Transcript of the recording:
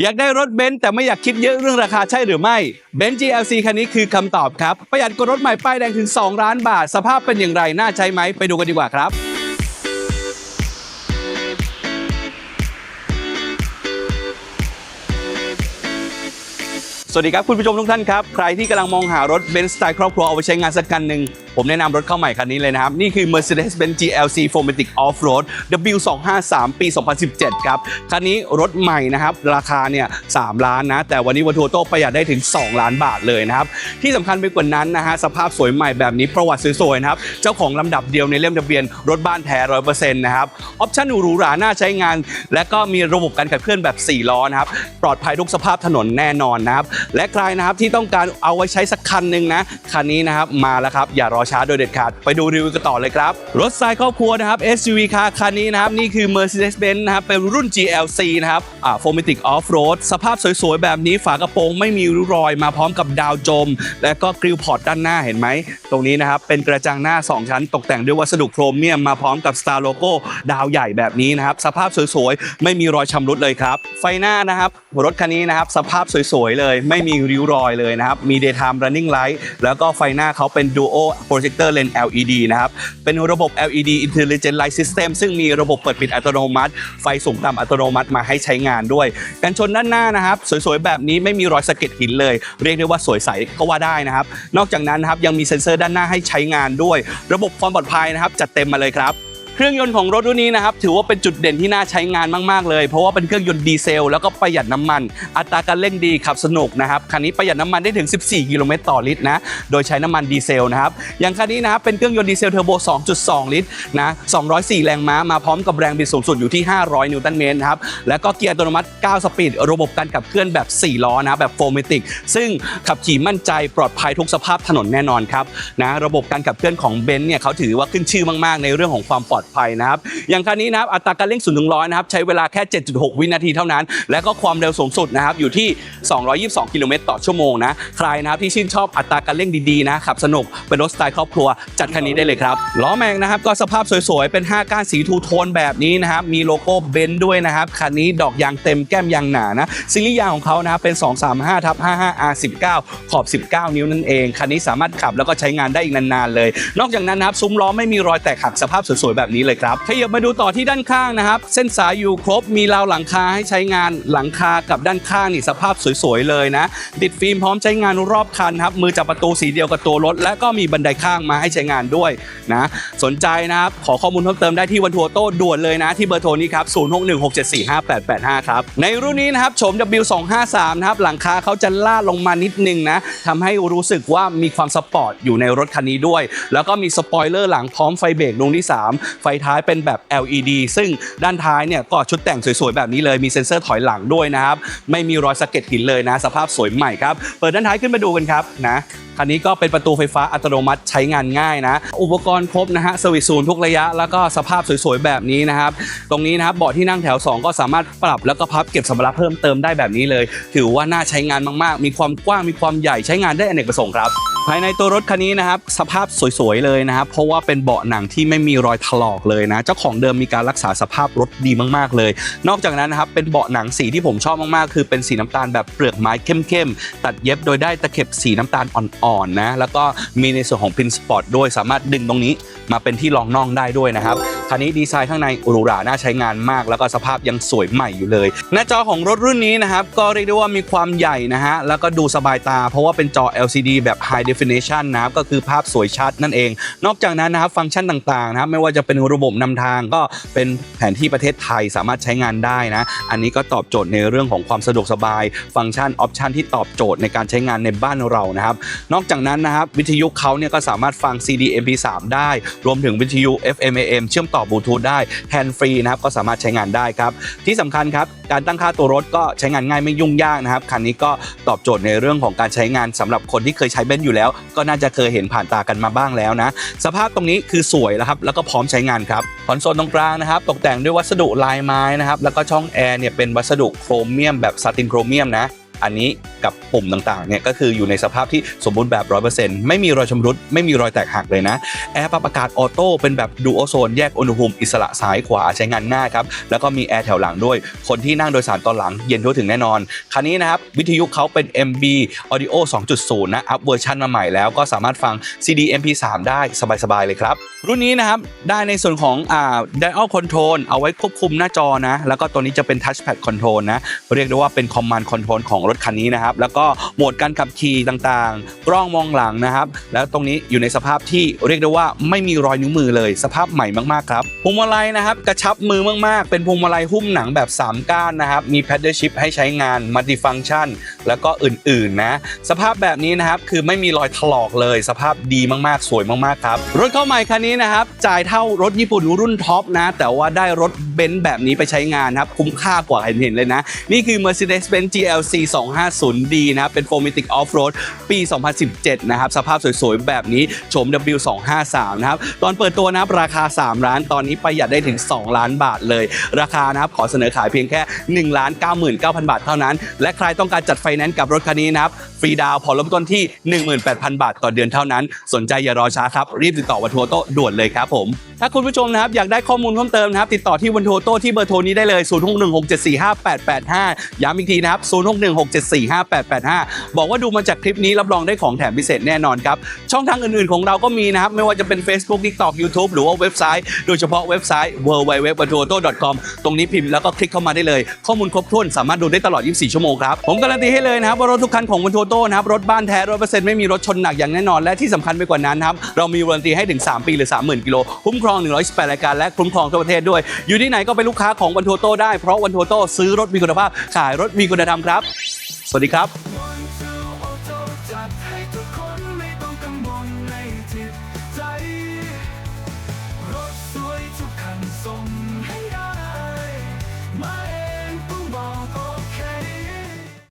อยากได้รถเบนซ์แต่ไม่อยากคิดเยอะเรื่องราคาใช่หรือไม่เบนซ์ GLC คันนี้คือคำตอบครับ ประหยัดกว่ารถใหม่ป้ายแดงถึง 2 ล้านบาท สภาพเป็นอย่างไร น่าใช้ไหมไปดูกันดีกว่าครับสวัสดีครับ คุณผู้ชมทุกท่านครับ ใครที่กำลังมองหารถเบนซ์สไตล์ครอบครัวเอาไปใช้งานสักคันหนึ่ง ผมแนะนำรถเข้าใหม่คันนี้เลยนะครับ นี่คือ Mercedes-Benz GLC 4matic Off-Road W253 ปี 2017 ครับ คันนี้รถใหม่นะครับ ราคาเนี่ย3ล้านนะ แต่วันนี้วันทัวโต้ประหยัดได้ถึง 2 ล้านบาทเลยนะครับ ที่สำคัญไปกว่านั้นนะฮะ สภาพสวยใหม่แบบนี้ประวัติสวยๆนะครับ เจ้าของลำดับเดียวในเล่มทะเบียน รถบ้านแท้ 100%นะครับ ออปชั่นหรูหราน่าใช้งาน และก็มีระบบการขับเคลื่อนแบบ 4 ล้อนะครับ ปลอดภัยทุกสภาพถนนแน่นอนนะครับ และใครนะครับที่ต้องการเอาไว้ใช้สักคันหนึ่งนะ คันนี้นะครับมาแล้วครับ อย่ารอช้าโดยเด็ดขาด ไปดูรีวิวกันต่อเลยครับ รถสไตล์ครอบครัวนะครับ SUV คาคันนี้นะครับ นี่คือ Mercedes-Benz นะครับ เป็นรุ่น GLC นะครับอ่า 4matic Off-Road สภาพสวยๆ แบบนี้ฝากระโปรงไม่มีริ้วรอยมาพร้อมกับดาวจม และก็กริลพอร์ตด้านหน้าเห็นไหม ตรงนี้นะครับ เป็นกระจังหน้า 2 ชั้น ตกแต่งด้วยวัสดุโครเมียมมาพร้อมกับ Star Logo ดาวใหญ่แบบนี้นะครับสภาพสวยๆไม่มีรอยชำรุดเลยครับไฟหน้านะครับรถคันนี้นะครับสภาพสวยๆเลย ไม่มีริ้วรอยเลยนะครับมี daytime running light แล้วก็ไฟหน้าเขาเป็น duo โปรเจกเตอร์เลน LED นะครับ เป็นระบบ LED intelligent light system ซึ่งมีระบบเปิดปิดอัตโนมัติ ไฟสูงต่ำอัตโนมัติมาให้ใช้งานด้วย กันชนด้านหน้านะครับ สวยๆ แบบนี้ไม่มีรอยสะเก็ดหินเลย เรียกได้ว่าสวยใสก็ว่าได้นะครับ นอกจากนั้นนะครับยังมีเซ็นเซอร์ด้านหน้าให้ใช้งานด้วย ระบบความปลอดภัยนะครับจัดเต็มมาเลยครับ เครื่องยนต์ของรถรุ่นนี้นะครับถือว่าเป็นจุดเด่นที่น่าใช้งานมากๆเลย เพราะว่าเป็นเครื่องยนต์ดีเซล แล้วก็ประหยัดน้ำมัน อัตราการเร่งดีขับสนุกนะครับคันนี้ประหยัดน้ำมันได้ถึง 14 กิโลเมตรต่อลิตรนะโดยใช้น้ำมันดีเซลนะครับอย่างคันนี้นะครับเป็นเครื่องยนต์ดีเซลเทอร์โบ 2.2 ลิตรนะ204 แรงม้ามาพร้อมกับแรงบิดสูงสุดอยู่ที่ 500 นิวตันเมตรนะครับแล้วก็เกียร์อัตโนมัติ 9 สปีด ระบบการขับเคลื่อนแบบ 4 ล้อนะแบบโฟมิติกซึ่งขับขี่มั่นใจปลอดภัยทุกสภาพถนนแน่นอนครับนะระบบการขับเคลื่อนของเบนซ์เนี่ยเขาถือว่าขึ้นชื่อมากๆในเรื่องของความปลอดภัยนะครับ อย่างคันนี้นะครับอัตราการเร่ง0ูนย์ถึงร้อยนะครับใช้เวลาแค่ 7.6 วินาทีเท่านั้น และก็ความเร็วสูงสุดนะครับอยู่ที่ 222 กิโลเมตรต่อชั่วโมงนะใครนะครับที่ชื่นชอบอัตราการเร่งดีๆนะขับสนุกเป็นรถสไตล์ครอบครัวจัดคันนี้ได้เลยครับล้อแม็กนะครับก็สภาพสวยๆเป็น 5 ก้านสีทูโทนแบบนี้นะครับมีโลโก้เบนซ์ด้วยนะครับคันนี้ดอกยางเต็มแก้มยางหนานะซีรีส์ยางของเขานะครับเป็น 235ทับ55 R19 ขอบ 19 นิ้วนั่นเองคันนี้สามารถขับแล้วก็ใช้งานได้อีกนานๆเลย นอกจากนั้นนะครับซุ้มล้อไม่มีรอยแตกหักสภาพสวยๆแบบนี้เลยครับขยับมาดูต่อที่ด้านข้างนะครับ เส้นสายอยู่ครบมีราวหลังคาให้ใช้งานหลังคากับด้านข้างนี่สภาพสวยๆเลยนะ ติดฟิล์มพร้อมใช้งานรอบคันครับมือจับประตูสีเดียวกับตัวรถ และก็มีบันไดข้างมาให้ใช้งานด้วยนะสนใจนะครับขอข้อมูลเพิ่มเติมได้ที่วันทัวโต้ด่วนเลยนะ ที่เบอร์โทรนี้ครับ0616745885ครับในรุ่นนี้นะครับโฉม W253 นะครับหลังคาเขาจะลาดลงมานิดนึงนะทำให้รู้สึกว่ามีความสปอร์ตอยู่ในรถคันนี้ด้วย แล้วก็มีสปอยเลอร์หลังพร้อมไฟเบรกดวงที่ 3ไฟท้ายเป็นแบบ LED ซึ่งด้านท้ายเนี่ยก็ชุดแต่งสวยๆแบบนี้เลยมีเซ็นเซอร์ถอยหลังด้วยนะครับ ไม่มีรอยสะเก็ดหินเลยนะ สภาพสวยใหม่ครับ เปิดด้านท้ายขึ้นมาดูกันครับนะคันนี้ก็เป็นประตูไฟฟ้าอัตโนมัติใช้งานง่ายนะ อุปกรณ์ครบนะฮะสวิตช์ศูนย์ทุกระยะ แล้วก็สภาพสวยๆแบบนี้นะครับ ตรงนี้นะครับเบาะที่นั่งแถว 2 ก็สามารถปรับแล้วก็พับเก็บสัมภาระเพิ่มเติมได้แบบนี้เลย ถือว่าน่าใช้งานมากๆ มีความกว้างมีความใหญ่ใช้งานได้อเนกประสงค์ครับภายในตัวรถคันนี้นะครับสภาพสวยๆเลยนะครับ เพราะว่าเป็นเบาะหนังที่ไม่มีรอยถลอกเลยนะ เจ้าของเดิมมีการรักษาสภาพรถดีมากๆเลย นอกจากนั้นนะครับเป็นเบาะหนังสีที่ผมชอบมากๆ คือเป็นสีน้ำตาลแบบเปลือกไม้เข้มๆตัดเย็บโดยได้ตะเข็บสีน้ำตาลอ่อนอ่อนะ แล้วก็มีในส่วนของพินสปอร์ตด้วย สามารถดึงตรงนี้มาเป็นที่รองน่องได้ด้วยนะครับ คันนี้ดีไซน์ข้างในหรูหราน่าใช้งานมาก แล้วก็สภาพยังสวยใหม่อยู่เลย หน้าจอของรถรุ่นนี้นะครับก็เรียกได้ว่ามีความใหญ่นะฮะแล้วก็ดูสบายตา เพราะว่าเป็นจอ LCD แบบ High Definition นะครับก็คือภาพสวยชัดนั่นเอง นอกจากนั้นนะครับฟังก์ชันต่างๆนะครับไม่ว่าจะเป็นระบบนำทางก็เป็นแผนที่ประเทศไทยสามารถใช้งานได้นะอันนี้ก็ตอบโจทย์ในเรื่องของความสะดวกสบาย ฟังก์ชันออปชันที่ตอบโจทย์ในการใช้งานในบ้านเรานะครับนอกจากนั้นนะครับวิทยุเขาเนี่ยก็สามารถฟัง CD MP3 ได้ รวมถึงวิทยุ FM AM เชื่อมต่อบลูทูธได้แฮนด์ฟรีนะครับก็สามารถใช้งานได้ครับ ที่สำคัญครับ การตั้งค่าตัวรถก็ใช้งานง่ายไม่ยุ่งยากนะครับ คันนี้ก็ตอบโจทย์ในเรื่องของการใช้งานสำหรับคนที่เคยใช้เบนซ์อยู่แล้ว ก็น่าจะเคยเห็นผ่านตากันมาบ้างแล้วนะ สภาพตรงนี้คือสวยแล้วครับ แล้วก็พร้อมใช้งานครับคอนโซลตรงกลางนะครับ ตกแต่งด้วยวัสดุลายไม้นะครับแล้วก็ช่องแอร์เนี่ยเป็นวัสดุโครเมียมแบบซาตินโครเมียมนะ อันนี้กับปุ่มต่างๆเนี่ยก็คืออยู่ในสภาพที่สมบูรณ์แบบ 100%ไม่มีรอยชำรุด ไม่มีรอยแตกหักเลยนะแอร์ปรับอากาศออโต้เป็นแบบดูโอโซนแยกอุณหภูมิอิสระซ้ายขวาใช้งานง่ายครับ แล้วก็มีแอร์แถวหลังด้วย คนที่นั่งโดยสารตอนหลังเย็นทั่วถึงแน่นอน คันนี้นะครับ วิทยุเขาเป็น MB Audio 2.0 นะ อัพเวอร์ชันมาใหม่แล้วก็สามารถฟัง CD MP3 ได้สบายๆเลยครับ รุ่นนี้นะครับ ได้ในส่วนของอ่า Dial Control เอาไว้ควบคุมหน้าจอนะ แล้วก็ตัวนี้จะเป็น Touchpad Control นะ เรียกได้ว่าเป็น Command Control ของรถคันนี้นะครับ แล้วก็โหมดการขับขี่ต่างๆ กล้องมองหลังนะครับ แล้วตรงนี้อยู่ในสภาพที่เรียกได้ว่าไม่มีรอยนิ้วมือเลย สภาพใหม่มากๆครับพวงมาลัยนะครับกระชับมือมากๆ เป็นพวงมาลัยหุ้มหนังแบบ 3 ก้านนะครับ มี Paddle Shift ให้ใช้งาน Multifunction แล้วก็อื่นๆนะสภาพแบบนี้นะครับคือไม่มีรอยถลอกเลย สภาพดีมากๆ สวยมากๆครับรถเข้าใหม่คันนี้นะครับจ่ายเท่ารถญี่ปุ่นรุ่นท็อปนะ แต่ว่าได้รถเบนซ์แบบนี้ไปใช้งานนะครับคุ้มค่ากว่าเห็นๆเลยนะ นี่คือ Mercedes-Benz GLC 250D นะครับเป็น 4MATIC Off-Road ปี 2017 นะครับ สภาพสวยๆ แบบนี้โฉม W253 นะครับ ตอนเปิดตัวนะครับราคา 3 ล้าน ตอนนี้ประหยัดได้ถึง 2 ล้านบาทเลย ราคานะครับขอเสนอขายเพียงแค่ 1 ล้าน 99,000 บาทเท่านั้น และใครต้องการจัดไฟแนนซ์กับรถคันนี้นะครับฟรีดาวน์ผ่อนเริ่มต้นที่ 18,000 บาทต่อเดือนเท่านั้น สนใจอย่ารอช้าครับ รีบติดต่อวันทัวโต้ด่วนเลยครับผม ถ้าคุณผู้ชมนะครับอยากได้ข้อมูลเพิ่มเติมนะครับติดต่อที่วันทัวโต้ที่เบอร์โทรนี้ได้เลย 0616745885 ย้ำอีกทีนะครับ 0616745885 บอกว่าดูมาจากคลิปนี้รับรองได้ของแถมพิเศษแน่นอนครับ ช่องทางอื่นๆของเราก็มีนะครับ ไม่ว่าจะเป็น Facebook TikTok YouTube หรือว่าเว็บไซต์ โดยเฉพาะเว็บไซต์ www.vantuoto.com ตรงนี้พิมพ์แล้วก็คลิกเข้ามาได้เลย ข้อมูลครบถ้วนสามารถดูได้ตลอด 24 ชั่วโมงครับ ผมการันตีให้เลยนะครับว่ารถทุกคันของวันทัวโต้นะครับรถบ้านแท้ร้อยเปอร์เซ็นต์ไม่มีรถชนหนักอย่างแน่นอนและที่สำคัญไปกว่านั้นครับเรามีวารันตีให้ถึง 3 ปีหรือ 30,000กิโลคุ้มครอง118 รายการและคุ้มครองทั่วประเทศด้วย อยู่ที่ไหนก็เป็นลูกค้าของวันโทโต้ได้เพราะวันโทโต้ซื้อรถมีคุณภาพขายรถมีคุณธรรมครับ สวัสดีครับ